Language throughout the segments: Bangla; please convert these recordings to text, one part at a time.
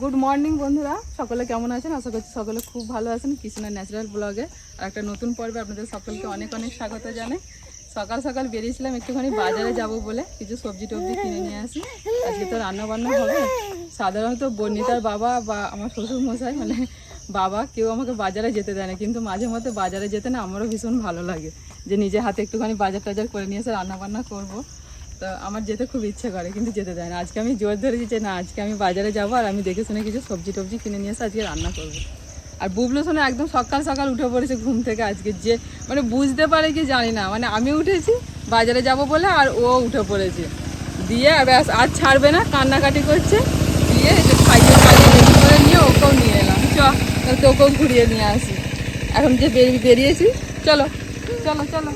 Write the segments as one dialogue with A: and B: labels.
A: গুড মর্নিং বন্ধুরা। সকলে কেমন আছেন? আশা করছি সকলে খুব ভালো আছেন কৃষ্ণা ন্যাচারাল ব্লগে। আর একটা নতুন পর্বে আপনাদের সকলকে অনেক অনেক স্বাগত জানাই। সকাল সকাল বেরিয়েছিলাম, একটুখানি বাজারে যাব বলে কিছু সবজি টবজি কিনে নিয়ে আসি। আজকে তো রান্না বান্না হবে। সাধারণত বর্ণিতার বাবা বা আমার শ্বশুর মশাই মানে বাবা, কেউ আমাকে বাজারে যেতে দেয় না। কিন্তু মাঝে মধ্যে বাজারে যেতে না আমারও ভীষণ ভালো লাগে। যে নিজে হাতে একটুখানি বাজার টাজার করে নিয়ে এসে রান্না বান্না করব। তো আমার যেতে খুব ইচ্ছে করে, কিন্তু যেতে দেয় না। আজকে আমি জোর ধরেছি যে না, আজকে আমি বাজারে যাব আর আমি দেখে শুনে কিছু সবজি টবজি কিনে নিয়ে এসে আজকে রান্না করব। আর বুবলু শোনে একদম সকাল সকাল উঠে পড়েছে ঘুম থেকে আজকে, যে মানে বুঝতে পারে কি জানি না। মানে আমি উঠেছি, বাজারে যাব বলে আর ও উঠে পড়েছে। দিয়ে ব্যাস, আর ছাড়বে না, কান্নাকাটি করছে। দিয়ে খাইয়ে খাইয়ে করে নিয়ে ওকেও নিয়ে এলাম। চ তোকেও ঘুরিয়ে নিয়ে আসি। এখন যে বেরিয়ে, বেরিয়েছি, চলো চলো চলো।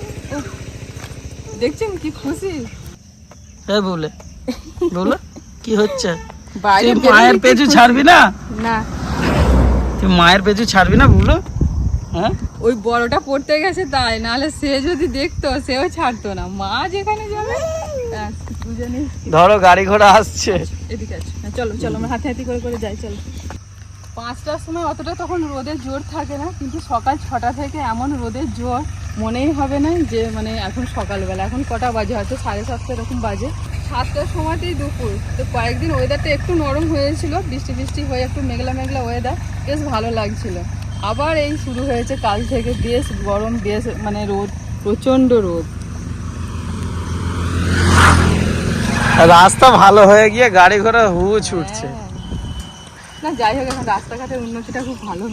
A: দেখছেন কি খুশি?
B: হ্যাঁ বলে। বলো কি হচ্ছে? তুই মায়ের পেছু ছাড়বি না?
A: না।
B: তুই মায়ের পেছু ছাড়বি না বলো? হ্যাঁ?
A: ওই বড়টা পড়তে গেছে তাই নাহলে সে যদি দেখতো সেও ছাড়তো না। মা যেখানে যাবে
B: ধরো গাড়ি ঘোড়া আসছে।
A: এদিকে আছে হ্যাঁ, চলো চলো আমরা হাতে হাতে করে করে যাই চলো। পাঁচটার সময় অতটা তখন রোদের জোর থাকে না কিন্তু সকাল ছটা থেকে এমন রোদের জোর মনেই হবে না যে মানে এখন সকালবেলা। এখন কটা বাজে? হয়তো সাড়ে সাতটা এরকম বাজে। সাতটার সময়তেই দুপুর। তো কয়েকদিন ওয়েদারটা একটু নরম হয়েছিল। বৃষ্টি বৃষ্টি হয়ে একটু মেঘলা মেঘলা ওয়েদার বেশ ভালো লাগছিল। আবার এই শুরু হয়েছে কাল থেকে বেশ গরম বেশ মানে রোদ প্রচণ্ড রোদ।
B: রাস্তা ভালো হয়ে গিয়ে গাড়ি ঘোড়া হু ছুটছে
A: হ্যাঁ। না যাই হোক এখন রাস্তাঘাটের উন্নতিটা খুব ভালো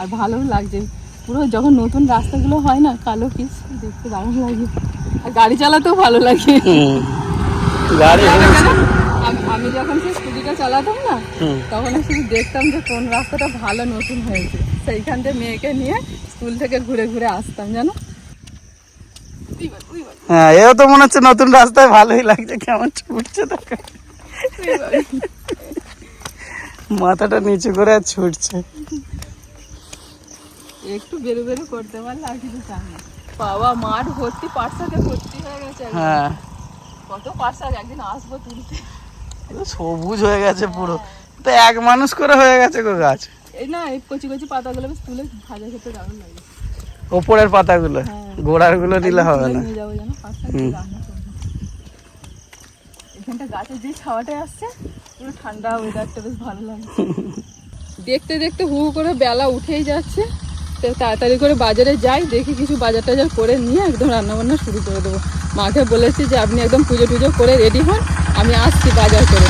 A: আর ভালোও লাগছে। পুরো যখন নতুন রাস্তাগুলো হয় না কালো পিস দেখতে দারুণ লাগে। আর গাড়ি চালাতেও ভালো লাগে।
B: গাড়ি
A: আমি- যখন সেই স্কুটিটা চালাতাম না তখন শুধু দেখতাম যে কোন রাস্তাটা ভালো নতুন হয়েছে। সেইখান থেকে মেয়েকে নিয়ে স্কুল থেকে ঘুরে ঘুরে আসতাম জানো?
B: হ্যাঁ এও তো মনে হচ্ছে নতুন রাস্তায় ভালোই লাগছে কেমন ছুটছে দেখো। মাথাটা নিচু করে আর ছুটছে।
A: একটু বেরো বেরো করতে পারলে আর কিছু চাই না। বাবা মাঠ ভর্তি পাটসাকে ভর্তি হয়ে গেছে।
B: হ্যাঁ।
A: কত পাটশাক একদিন আসব তুলতে।
B: সবুজ হয়ে গেছে পুরো। তো এক মানুষ করে হয়ে গেছে গো গাছ।
A: এই না এই কচি কচি পাতাগুলো বেশ তুলে ভাজা খেতে দারুণ লাগে।
B: ওপরের পাতাগুলো
A: হ্যাঁ।
B: গোড়ারগুলো
A: একদিন
B: হবে না।
A: এখানটা গাছের যে ছাওয়াটা আসছে পুরো ঠান্ডা ওয়েদারটা বেশ ভালো লাগে দেখতে দেখতে হু হু করে বেলা উঠেই যাচ্ছে। তাড়াতাড়ি করে বাজারে যাই, দেখি কিছু বাজার টাজার করে নিয়ে একদম রান্না বান্না শুরু করে দেবো। মাকে বলেছি যে, আপনি একদম পুজো টুজো করে রেডি হন, আমি আসছি বাজার করে।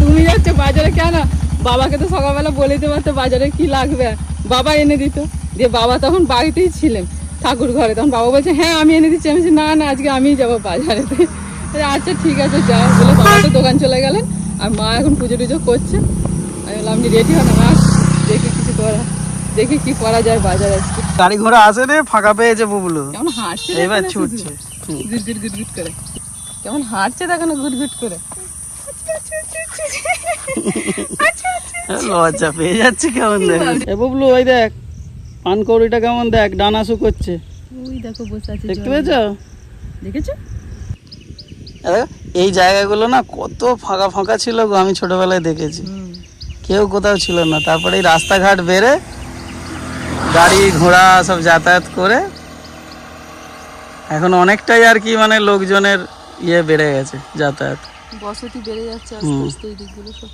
A: তুমি যাচ্ছ বাজারে কেন? বাবাকে তো সকালবেলা বলে দিতে পারতো বাজারে কি লাগবে। বাবা এনে দিত। দিয়ে বাবা তখন বাড়িতেই ছিলেন, ঠাকুর ঘরে। তখন বাবা বলছে হ্যাঁ আমি এনে দিচ্ছি। আমি না না, আজকে আমিই যাব বাজারেতে। আচ্ছা ঠিক আছে যাও বলে বাবা তো দোকান চলে গেলেন। আর মা এখন পুজো টুজো করছে। আমি বললাম, আপনি রেডি হন দেখি কিছু করা? দেখি কি করা যায় বাজার আজকে।
B: গাড়ি ঘোড়া আসে রে ফাঁকা পেয়েছে বুবলু
A: কেমন হাঁটছে
B: এবার। ছুটছে।
A: গুট গুট গুট করে। কেমন হাঁটছে দেখো না গুট গুট করে।
B: লজ্জা পেয়ে যাচ্ছে কেমন দেখ। এ বুবলু ওই দেখ পান কৌড়িটা কেমন দেখ ডানা শুকোচ্ছে।
A: ওই দেখো বসে আছে
B: দেখতে। পেয়েছ?
A: দেখেছ?
B: এই জায়গাগুলো না কত ফাঁকা ফাঁকা ছিল গো আমি ছোটবেলায় দেখেছি। কেউ কোথাও ছিল না। তারপরে এই রাস্তাঘাট বেড়ে গাড়ি ঘোড়া সব যাতায়াত করে এখন অনেকটাই আর কি মানে লোকজনের ইয়ে বেড়ে গেছে যাতায়াত।
A: বসতি বেড়ে যাচ্ছে আস্তে আস্তে এই দিকগুলো সব।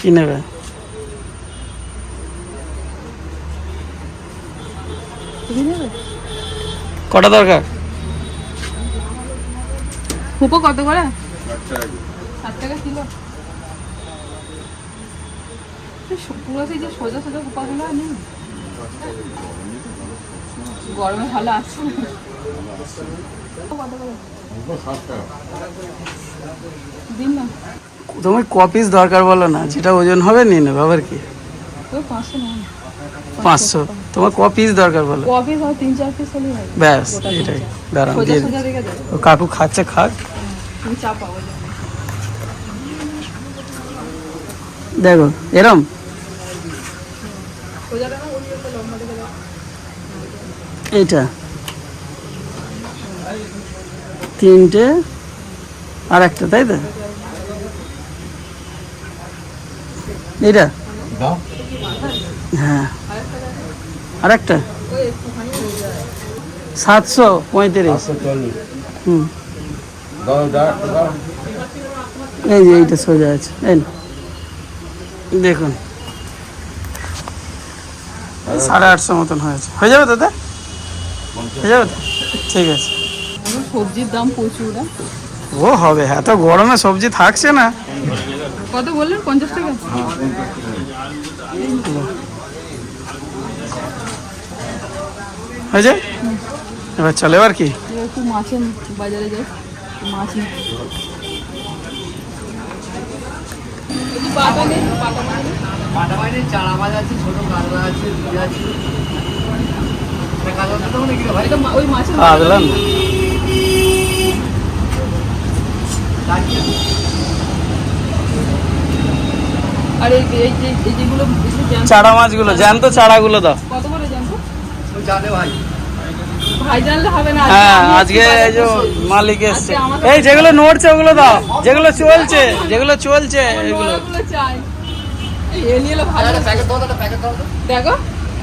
B: কি নেবে
A: তুমি নেবে
B: কটা দরকার?
A: হুপো কত করে? সাত টাকা কিলো। এই পুরো সেই যে সোজা সোজা গরমে ভালো আছে। কত দিন না।
B: তুমি ক পিস দরকার বলো না যেটা ওজন হবে নিয়ে নেবে আবার কি?
A: তো পাঁচশো না
B: পাঁচশো। তোমার ক পিস দরকার বলো?
A: পিস তিন চার পিস
B: ব্যাস এটাই। দাঁড়ান দিয়ে কাকু খাচ্ছে খাক। দেখো এরম? এইটা। তিনটে আর একটা তাই তো? এইটা?
C: দাও।
B: হ্যাঁ। আর একটা
A: হয়ে
B: সাতশো পঁয়ত্রিশ। হুম। এই যে এইটা সোজা আছে এই দেখুন। সাড়ে আটশো মতন হয়েছে। হয়ে যাবে দাদা? হয়ে যাবে তো? ঠিক আছে।
A: সবজির দাম প্রচুর হ্যাঁ?
B: ও হবে এত গরমে সবজি থাকছে না।
A: কত বললেন? পঞ্চাশ টাকা?
B: হয়েছে? এবার চলে এবার কি?
A: একটু মাছের বাজারে যাই মাছ মাছ
D: মাছ
B: চারা মাছগুলো জ্যান্ত চারাগুলো দাও।
D: জানে ভাই।
A: ভাই জানলে হবে না
B: হ্যাঁ আজকে এই যে মালিক এসছে। এই যেগুলো নড়ছে ওগুলো দাও যেগুলো চলছে যেগুলো চলছে এগুলো।
A: চাই। এ নিয়ে এলে ভালো
D: একটা প্যাকেট দাও একটা প্যাকেট
A: দেখো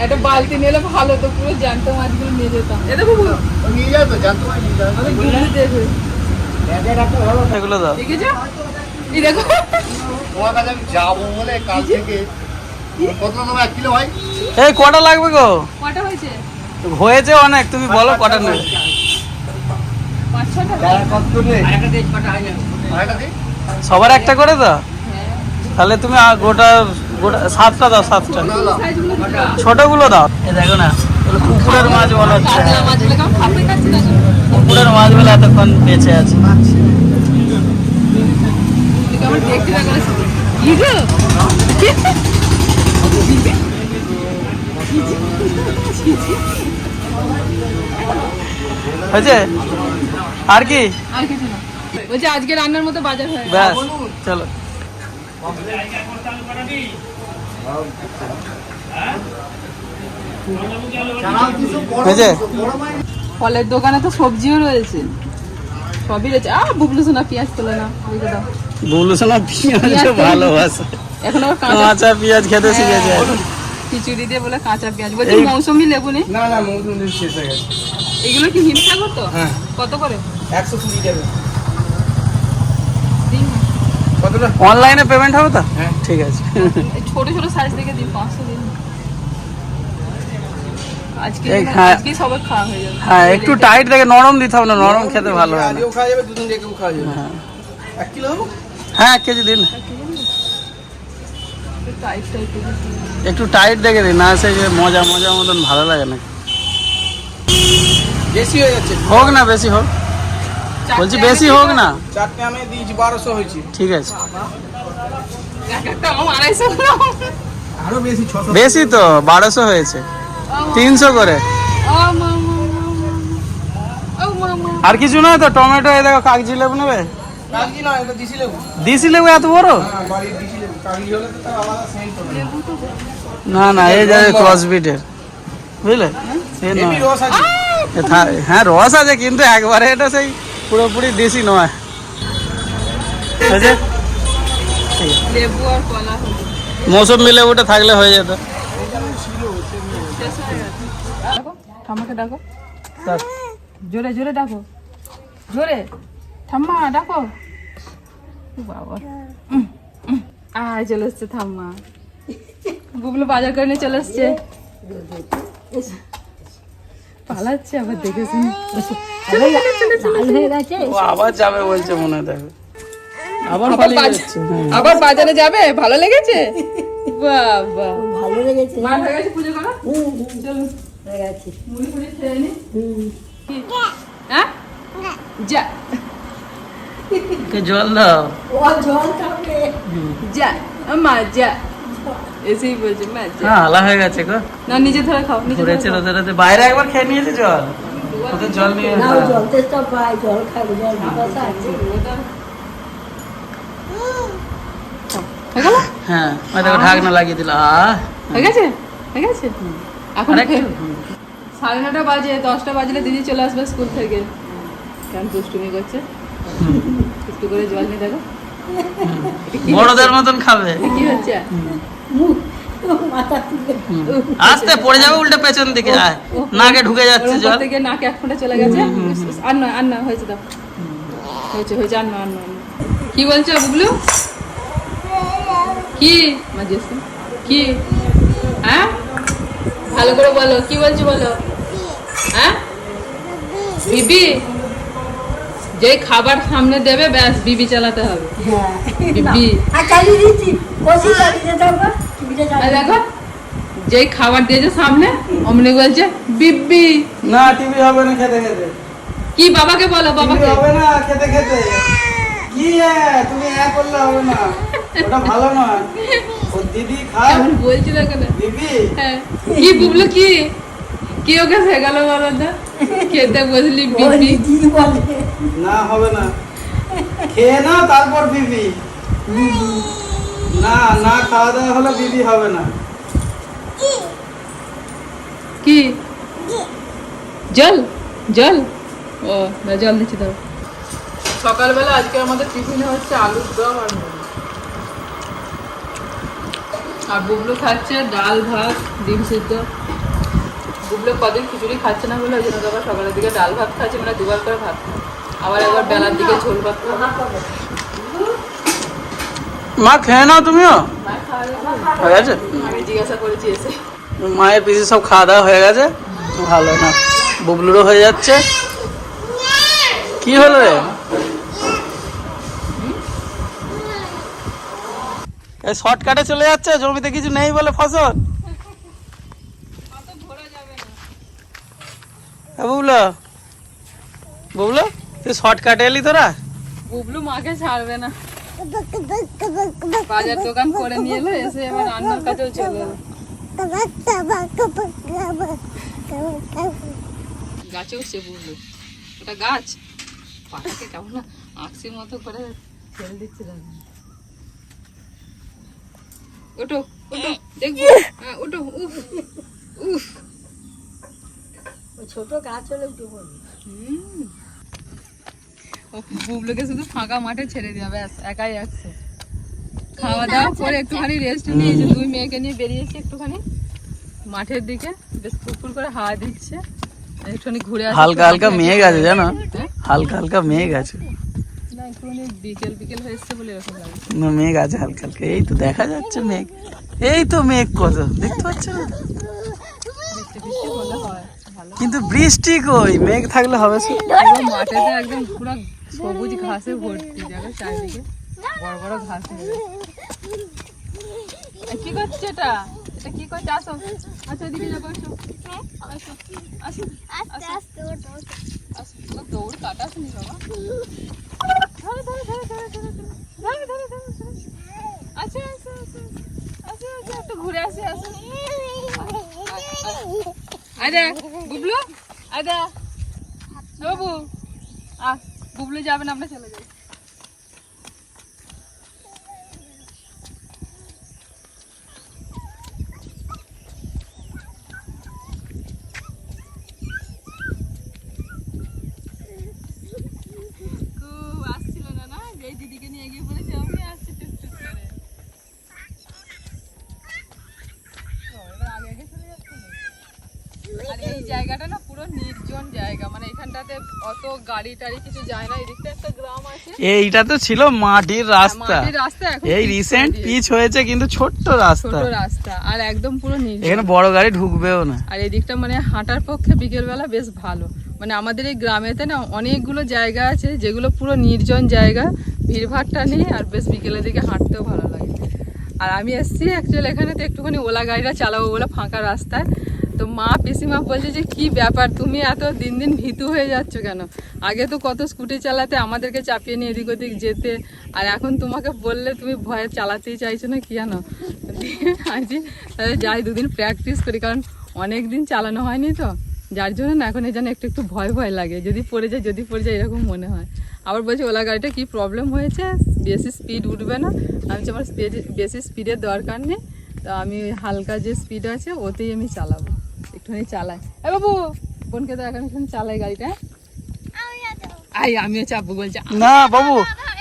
A: একটা বালতি নিলে ভালো তো পুরো জ্যান্ত মাছগুলো নিয়ে যেতাম। এটা বাবু
D: নিয়ে যাবে তো জানতো ভাই নিয়ে যাবে।
A: আমি ঘুরে
B: এগুলো দাও।
A: দেখেছ এই দেখো।
D: তোমার কাছে আমি যাব বলে কাল থেকে কত দাম এক কিলো ভাই?
B: এই কটা লাগবে গো?
A: কটা হয়েছে?
B: হয়েছে অনেক তুমি বলো কটা নেবে? সবার একটা করে দাও?
A: হ্যাঁ
B: তাহলে তুমি আর গোটা গোটা সাতটা দাও সাতটা। ছোটগুলো দাও। দেখো না পুকুরের মাছ মনে হচ্ছে।
A: না
B: পুকুরের মাছগুলো এতক্ষণ বেঁচে আছে।
A: দেখতে গো
B: হয়েছে? আর কি?
A: আর কিছু না। বলছি আজকে রান্নার মতো বাজার হয়
B: ব্যাস চলো।
A: ফলের দোকানে তো সবজিও রয়েছে। সবই রয়েছে। আ বুবলু সোনা পেঁয়াজ তোলে না। রেখে দাও।
B: বলছো না পেঁয়াজ ভালোবাসে।
A: এখন আবার কাঁচা
B: পেঁয়াজ খেতে শিখেছে।
A: খিচুড়ি দিয়ে বলে কাঁচা পেঁয়াজ। বলছি মৌসুমি লেবু নেই?
C: না না মৌসুম শেষ হয়ে গেছে।
A: এগুলো কি হিমসাগর তো?
C: হ্যাঁ।
A: কত করে?
C: একশো কুড়ি যাবে। কতটা?
B: অনলাইনে পেমেন্ট হবে তো?
C: হ্যাঁ।
B: ঠিক আছে।
A: ছোট ছোট সাইজ দেখে দিন পাঁচশো দিন। হয়ে। যাবে।
B: হ্যাঁ একটু টাইট দেখে নরম দিতে হবে না নরম খেতে ভালো হয়
C: খাওয়া যাবে দুদিন রেখেও খাওয়া যাবে
B: হ্যাঁ।
C: এক কিলো
B: হ্যাঁ এক কেজি দিন। একটু টাইট দেখে দিন না সে যে মজা মজা মতন ভালো লাগে না।
C: বেশি হয়ে যাচ্ছে।
B: হোক না বেশি হোক। বলছি বেশি হোক না।
C: চারটে আমি দিয়েছি বারোশো হয়েছে।
B: ঠিক আছে।
C: আরও বেশি ছশো।
B: বেশি তো বারোশো হয়েছে। তিনশো করে। আর কিছু নয় তো টমেটো এই দেখো কাগজি লেবু নেবে?
C: কাগজি না এটা দিছি লেবু।
B: এত বড়?
C: হ্যাঁ
B: না না এই যাবে ক্রসবিটের বুঝলে? নয়।
C: রস আছে।
B: হ্যাঁ রস আছে কিন্তু একবারে এটা সেই পুরোপুরি দেশি নয়। মৌসুমি লেবুটা থাকলে হয়ে যেত।
A: ঠাম্মাকে ডাকো। জোরে জোরে ডাকো। জোরে। ঠাম্মা ডাকো। বাবা। আয় চলে এসছে ঠাম্মা। বুবলু বাজার করে নিয়ে চলে এসছে। পালাচ্ছে আবার দেখে
B: আবার যাবে বলছে মনে দেখো। আবার
A: আবার
B: পালিয়ে যাচ্ছে হ্যাঁ।
A: আবার বাজারে যাবে? ভালো লেগেছে? বাবা। ভালো লেগেছে। মা গেছে পুজো করা? চলুন মুড়ি ফুড়ি খেয়ে নি? কি? হ্যাঁ? যা।
B: কে জল দাও?
A: যা। মা যা। এসেই বলছে মা যা
B: হ্যাঁ আলা হয়ে গেছে গো।
A: না নিজে ধরে খাও নিজে ধরে
B: ঘুরেছে
A: খাও।
B: রোদে রোদে বাইরে একবার খেয়ে নিয়েছে জল। ওদের জল নিয়ে হ্যাঁ।
A: হয়ে গেল?
B: হ্যাঁ ওই দেখো ঢাকনা লাগিয়ে দিল। আহ।
A: হয়ে গেছে? ঠিক আছে এখন
B: আরেকটু?
A: সাড়ে নটা বাজে দশটা বাজলে দিদি চলে আসবে স্কুল থেকে। কেমন দুষ্টুমি করছে? একটু করে জল নিয়ে দেখো।
B: বড়দের মতন খাবে।
A: কি হচ্ছে?
B: আস্তে পড়ে যাবে উল্টে পেছন দিকে। নাকে ঢুকে যাচ্ছে জল।
A: করতে নাকে এক ফোঁটা চলে গেছে। আর না আর না হয়েছে দাও হয়েছে হয়েছে আর না আর না কি বলছো বুবলু? কি? মাঝে কি? হ্যাঁ? ভালো করে বলো। কি বলছো বলো? হ্যাঁ? বিবি? যে খাবার সামনে দেবে ব্যাস বিবি চালাতে হবে। বিবি
E: আর চালিয়ে
A: দেখো যেই খাবার দিয়েছে সামনে অমনি বলছে বিবি
B: না টিভি হবে না খেতে খেতে।
A: কি বাবাকে বলো বাবাকে?
B: হবে না খেতে খেতে। কি? তুমি এ করলে হবে না। ওটা ভালো নয়। ও দিদি
A: কেমন বলছিল কেন?
B: দিদি?
A: হ্যাঁ। কি বুবলো কি? কি ওকে শেখালো বলো তো? খেতে বসলি বিবি
B: না হবে না। খেয়ে নাও তারপর বিবি না না খাওয়া দাওয়া হলে বিবি হবে না।
A: কি? জল? জল? ও না জল দিচ্ছি দাও সকালবেলা আজকে আমাদের টিফিনে হচ্ছে আলুর দম আর আর বুবলু খাচ্ছে ডাল ভাত ডিম সিদ্ধ। বুবলু কদিন খিচুড়ি খাচ্ছে না বলে ওই জন্য আবার সকালের দিকে ডাল ভাত খাচ্ছে মানে দুবার করে ভাত আবার একবার বেলার দিকে ঝোল ভাত
B: মা খেয়ে নাও তুমিও? হয়ে গেছে?
A: আমি জিজ্ঞাসা করেছি এসে।
B: মায়ের পিসি সব খাওয়া দাওয়া হয়ে গেছে? ভালো না বুবলুরও হয়ে যাচ্ছে। কি হলো রে? শর্টকাটে চলে যাচ্ছে জমিতে কিছু নেই বলে ফসল। এ বুবলো? বুবলো, তুই শর্টকাটে এলি তোরা?
A: বুবলু মাকে ছাড়বে না। বাজার দোকান করে নিয়ে এসে এবার রান্নার কাছেও চলে এলো। গাছে উঠছে বুবলু। ওটা গাছ? পাটাকে কেমন আঁকসির মতো করে ফেল দিচ্ছে দেখো ওটো ওটো দেখব। হ্যাঁ ওটো উফ উফ।
E: ওই ছোট গাছ হলে উঠে পড়বে
A: ও বুবলুকে শুধু ফাঁকা মাঠে ছেড়ে দেওয়া ব্যাস একাই আসছে। খাওয়া দাওয়া করে একটুখানি রেস্ট নিয়েছে দুই মেয়েকে নিয়ে বেরিয়েছে একটুখানি মাঠের দিকে বেশ ফুরফুর করে হাওয়া দিচ্ছে। একটুখানি ঘুরে
B: হালকা হালকা মেঘ আছে জানো? হালকা হালকা মেঘ আছে।
A: না একটুখানি বিকেল বিকেল হয়ে এসছে বলে এরকম লাগে
B: না মেঘ আছে হালকা হালকা এই তো দেখা যাচ্ছে মেঘ। এই তো মেঘ কত দেখতে পাচ্ছ না
A: বৃষ্টি বৃষ্টি হলে হয় ভালো
B: কিন্তু বৃষ্টি কই? মেঘ থাকলে হবে
A: একদম মাঠেতে একদম পুরো সবুজ ঘাসে ভর্তি দেখো চারিদিকে বড় বড় ঘাস। কি করছে এটা? এটা কি করছে? আসো। আচ্ছা আসো। আসো। আসো। আসো। ও দৌড় কাটাসনি বাবা। ধরে ধরে ধরে ধরে ধরে ধরে ধরে ধরে ধরে ধরে আচ্ছা আচ্ছা আচ্ছা আচ্ছা আচ্ছা একটু ঘুরে আসি আসো আরে বুবলু? আয়দা। বাবু আহ বুবলু যাবেন আমরা চলে যাই খুব আসছিল না না যেই দিদিকে নিয়ে এগিয়ে পড়েছে আমি আসছি টুকটুক করে ও, এবার আগে আগে চলে যাচ্ছে না? আর এই জায়গাটা না পুরো নির্জন জায়গা অত গাড়ি টাড়ি কিছু যায় না এদিকটা একটা গ্রাম আছে।
B: এইটা তো ছিল মাটির রাস্তা।
A: মাটির রাস্তা এখন
B: এই রিসেন্ট পিচ হয়েছে কিন্তু ছোট্ট রাস্তা।
A: ছোট রাস্তা আর একদম পুরো নির্জন।
B: এখানে বড় গাড়ি ঢুকবেও না।
A: আর এদিকটা মানে হাঁটার পক্ষে বিকেলবেলা বেশ ভালো। মানে আমাদের এই গ্রামেতে না অনেকগুলো জায়গা আছে যেগুলো পুরো নির্জন জায়গা ভিড়ভাড়টা নেই আর বেশ বিকেলের দিকে হাঁটতেও ভালো লাগে। আর আমি এসেছি অ্যাকচুয়ালি এখানে তো একটুখানি ওলা গাড়িটা চালাবো বলে ফাঁকা রাস্তায়। তো মা পিসিমা বলছে যে, কি ব্যাপার? তুমি এত দিন দিন ভীতু হয়ে যাচ্ছ কেন? আগে তো কত স্কুটি চালাতে আমাদেরকে চাপিয়ে নিয়ে এদিক ওদিক যেতে। আর এখন তোমাকে বললে তুমি ভয়ে চালাতেই চাইছো না, কি জানো? আছি তাহলে যাই, দুদিন প্র্যাকটিস করি, কারণ অনেক দিন চালানো হয়নি তো। যার জন্য না, এখন এই যেন একটু একটু ভয় ভয় লাগে। যদি পড়ে যায়, যদি পড়ে যায়, এরকম মনে হয়। আবার বলছে, ওলা গাড়িটা কি প্রবলেম হয়েছে? বেশি স্পিড উঠবে না? আমি আমার স্পিড বেশি স্পিডের দরকার নেই। তো আমি হালকা যে স্পিড আছে, ওতেই আমি চালাবো। একটুখানি চালাই এ বাবু বোনকে তো এখন চালাই গাড়িটা। আই আমিও চাপবো বলছে।
B: না বাবু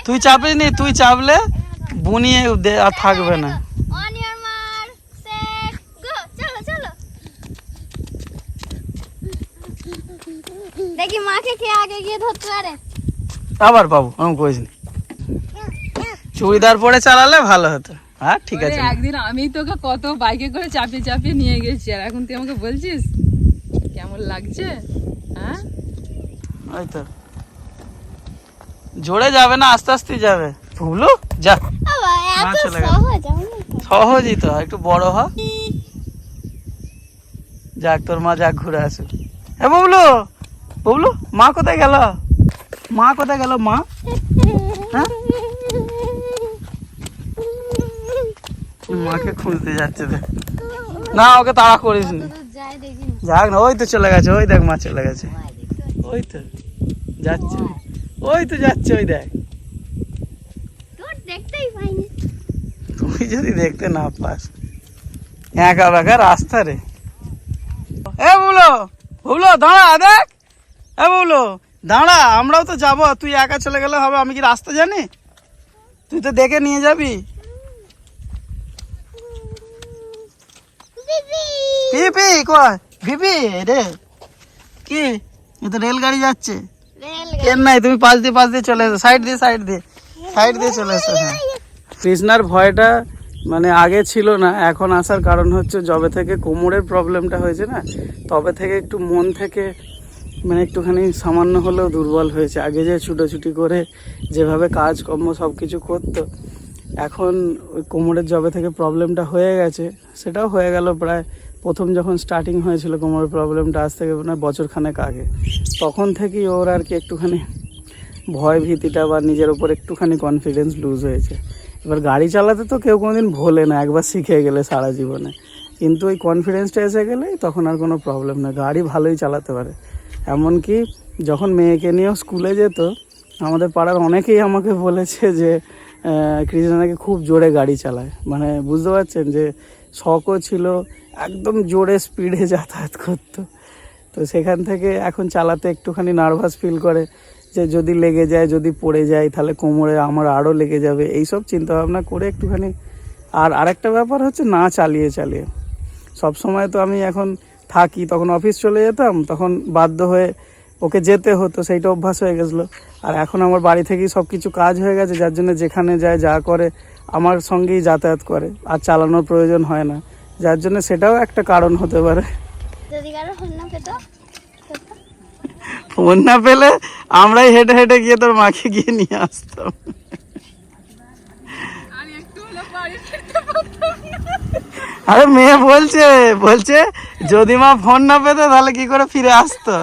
B: তুই চাপিস নি তুই চাপলে বুনিয়ে দে- আর থাকবে না।
F: On your mark, set, go. চলো চলো দেখি মাকে কে আগে গিয়ে ধরতে পারে।
B: আবার বাবু আমি কইস নি চুড়িদার পরে চালালে ভালো হতো। হ্যাঁ ঠিক আছে।
A: একদিন আমি তোকে কত বাইকে করে চাপিয়ে চাপিয়ে নিয়ে গেছি আর এখন তুই আমাকে বলছিস? কেমন লাগছে? হ্যাঁ?
B: ওই তো। জোরে যাবে না আস্তে আস্তে যাবে। ভুলো যা। সহজই তো একটু বড় হ। যাক তোর মা যাক ঘুরে আসুক। হ্যাঁ ববলু! ববলু মা কোথায় গেল? মা কোথায় গেল মা হ্যাঁ মাকে খুঁজতে যাচ্ছে দেখ। না ওকে তাড়া করিস নি। যাক না ওই তো চলে গেছে ওই দেখ মা চলে গেছে। ওই তো যাচ্ছে। ওই তো যাচ্ছে ওই দেখ। তুই যদি দেখতে না পাস। একা বেকা রাস্তা রে। এ বলো বলো দাঁড়া দেখ। এ বলো দাঁড়া আমরাও তো যাব। তুই একা চলে গেলে হবে আমি কি রাস্তা জানি? তুই তো দেখে নিয়ে যাবি
F: দিদি
B: পিপি কয়? ভিপি রে। কি? এ তো রেলগাড়ি যাচ্ছে। এর নাই? তুমি পাশ দিয়ে পাশ দিয়ে চলে এসো। সাইড দিয়ে সাইড দিয়ে। সাইড দিয়ে চলে এসো হ্যাঁ। কৃষ্ণার ভয়টা মানে আগে ছিল না এখন আসার কারণ হচ্ছে যবে থেকে কোমরের প্রবলেমটা হয়েছে না তবে থেকে একটু মন থেকে মানে একটুখানি সামান্য হলেও দুর্বল হয়েছে। আগে যে ছুটোছুটি করে যেভাবে কাজকর্ম সব কিছু করতো এখন ওই কোমরের জবে থেকে প্রবলেমটা হয়ে গেছে সেটাও হয়ে গেল প্রায় প্রথম যখন স্টার্টিং হয়েছিল কোমরের প্রবলেমটা আজ থেকে মানে বছরখানেক আগে, তখন থেকেই ওর আর কি একটুখানি ভয় ভীতিটা বা নিজের উপর একটুখানি কনফিডেন্স লুজ হয়েছে। এবার গাড়ি চালাতে তো কেউ কোনোদিন ভোলে না, একবার শিখে গেলে সারা জীবনে। কিন্তু ওই কনফিডেন্সটা এসে গেলেই তখন আর কোনো প্রবলেম না, গাড়ি ভালোই চালাতে পারে। এমনকি যখন মেয়েকে নিয়েও স্কুলে যেত, আমাদের পাড়ার অনেকেই আমাকে বলেছে যে কৃষ্ণা খুব জোরে গাড়ি চালায়। মানে বুঝতে পারছেন যে শখও ছিল একদম জোরে স্পিডে যাতায়াত করতো। তো সেখান থেকে এখন চালাতে একটুখানি নার্ভাস ফিল করে যে যদি লেগে যায়, যদি পড়ে যায়, তাহলে কোমরে আমার আরও লেগে যাবে। এইসব চিন্তাভাবনা করে একটুখানি আর আরেকটা ব্যাপার হচ্ছে না চালিয়ে চালিয়ে। সব সময় তো আমি এখন থাকি, তখন অফিস চলে যেতাম, তখন বাধ্য হয়ে ওকে যেতে হতো, সেইটা অভ্যাস হয়ে গেছিল। আর এখন আমার বাড়ি থেকেই সব কিছু কাজ হয়ে গেছে, যার জন্য যেখানে যায়, যা করে, আমার সঙ্গেই যাতায়াত করে। আর চালানোর প্রয়োজন হয় না। যার জন্য সেটাও একটা কারণ হতে পারে।
F: যদি কারও ফোন না পেতো
B: ফোন না পেলে আমরাই হেঁটে হেঁটে গিয়ে তোর মাকে গিয়ে নিয়ে আসতাম।
A: আরে
B: মেয়ে বলছে বলছে যদি মা ফোন না পেতো তাহলে কি করে ফিরে আসতো?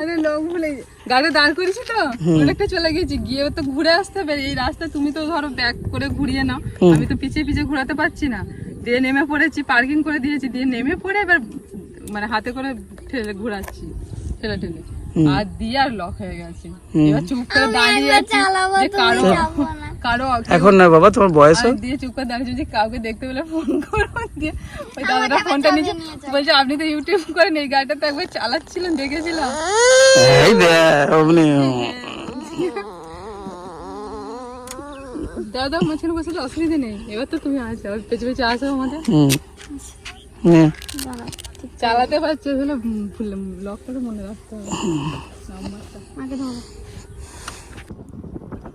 A: আরে লোক ভুলে গাড়ি দাঁড় করেছি তো অনেকটা চলে গেছি গিয়ে তো ঘুরে আসতে হবে এই রাস্তা তুমি তো ধরো ব্যাক করে ঘুরিয়ে নাও আমি তো পিছিয়ে পিছিয়ে ঘোরাতে পারছি না। দিয়ে নেমে পড়েছি পার্কিং করে দিয়েছি দিয়ে নেমে পড়ে এবার মানে হাতে করে ঠেলে ঘোরাচ্ছি ঠেলে ঠেলে। আর দিয়ে আর লক হয়ে গেছে। এবার চুপ করে দাঁড়িয়ে আছি যে
F: কারও
A: কারও
B: এখন না বাবা তোমার বয়স
A: দিয়ে চুপ করে দাঁড়িয়ে যে কাউকে দেখতে পেলে ফোন করো দিয়ে ওই দাদাটা ফোনটা নিচে বলছে আপনি তো ইউটিউব করেন এই গাড়িটা তো একবার চালাচ্ছিলেন দেখেছিলাম।
B: এই দে অমনি
A: দাদা মাঝখানে বসে তো অসুবিধা নেই। এবার তো তুমি আসো আর পেছনে পেছনে আসো আমাদের।
B: হুম। হুম
A: চালাতে পারছ তাহলে ভুলে করে মনে রাখতে হবে। নাম্বারটা।
F: ধরো।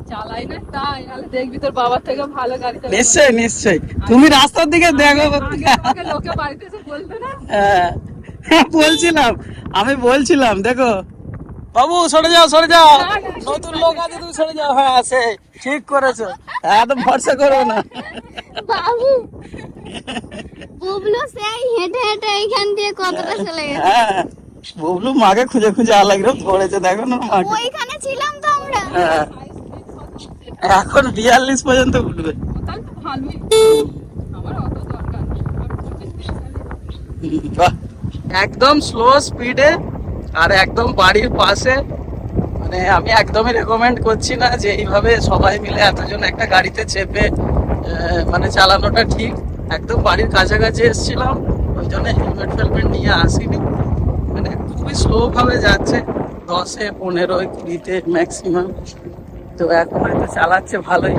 A: চালাই না তাই দেখবি তোর বাবার থেকে ভালো গাড়ি চালাতে
B: নিশ্চয় নিশ্চয় তুমি রাস্তার দিকে দেখো
A: লোকে বাড়িতে এসে বলতো না?
B: হ্যাঁ, হ্যাঁ, বলছিলাম। আমি বলছিলাম দেখো। বাবু সরে যাও সরে যাও। নতুন লোক আছে তুমি সরে যাও। হ্যাঁ আছে। ঠিক করেছ। এত ভরসা করো না।
F: বাবু বুবলু সেই হেঁটে হেঁটে এইখান দিয়ে কতটা চলে গেছে?
B: হ্যাঁ ববলু মাকে খুঁজে খুঁজে আলাগ্র ধরেছে দেখো না মাকে।
F: ওইখানে ছিলাম তো আমরা।
B: হ্যাঁ। এখন বিয়াল্লিশ পর্যন্ত উঠবে। একদম স্লো স্পিডে আর একদম বাড়ির পাশে মানে আমি একদমই রেকমেন্ড করছি না যে এইভাবে সবাই মিলে এতজন একটা গাড়িতে চেপে মানে চালানোটা ঠিক। একদম বাড়ির কাছাকাছি এসেছিলাম, ওই জন্য হেলমেট ফেলমেট নিয়ে আসিনি। মানে খুবই স্লোভাবে যাচ্ছে, দশে পনেরো কুড়িতে ম্যাক্সিমাম তো এখন হয়তো চালাচ্ছে ভালোই।